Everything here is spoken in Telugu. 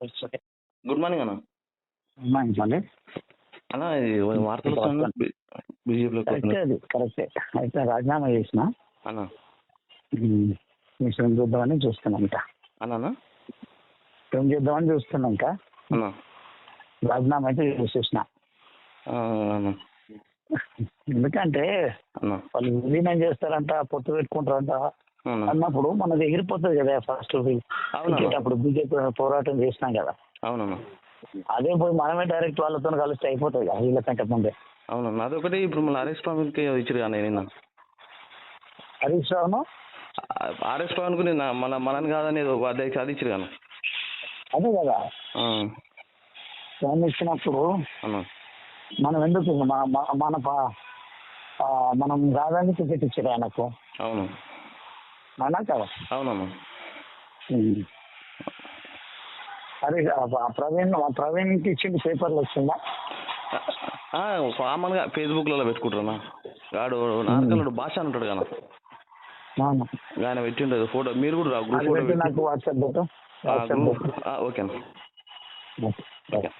గుడ్ మార్నింగ్ అన్న. వార్తలు బీజేపీలో కరెక్టే అది కరెక్టే అయితే రాజీనామా చేసిన? అన్న. ఉమ్, మీ ఫిల్మ్ చూద్దామని చూస్తున్నాం ఇంకా. అన్న ఫిల్మ్ చూద్దామని చూస్తున్నాం ఇంకా. అన్న. రాజీనామా అయితే చేసేసిన. ఎందుకంటే అన్న. వాళ్ళు విలీనం చేస్తారంట పొత్తు పెట్టుకుంటారంట. అన్నప్పుడు మనది ఎగిరిపోతుంది కదా ఫస్ట్ అప్పుడు బీజేపీ పోరాటం చేసినాం కదా. అవునన్న అదే పోయి మనమే డైరెక్ట్ వాళ్ళతో కలిస్తే అయిపోతుంది కదా వీళ్ళకంటే ముందే. అవునన్న అదొకటి ఇప్పుడు మళ్ళీ ఆర్ఎస్ పవన్కి ఇచ్చారు కానీ నిన్న. హరీష్ రావును? ఆర్ఎస్ పవన్కు నిన్న మన మనని కాదని అధ్యక్ష అది ఇచ్చారు కానీ అదే కదా. ఇచ్చినప్పుడు మనం ఎందుకు మన మన- మన మనం కాదని టికెట్ ఇచ్చారు ఆయనకు? అవును. అవునా కదా అవునన్న ఉమ్. అరే ప్రవీణ్ ఆ ప్రవీణ్కి ఇచ్చింది పేపర్లు వచ్చిందా? కామన్గా ఫేస్బుక్లలో పెట్టుకుంటారన్న వాడు నార్కలుడు భాష అని ఉంటాడు కదా. ఆయన పెట్టిండదు ఫోటో. మీరు కూడా గ్రూప్ పెట్టి పెట్టి. నాకు వాట్సాప్ పెట్టు. పెట్టు. ఓకే. ఓకే.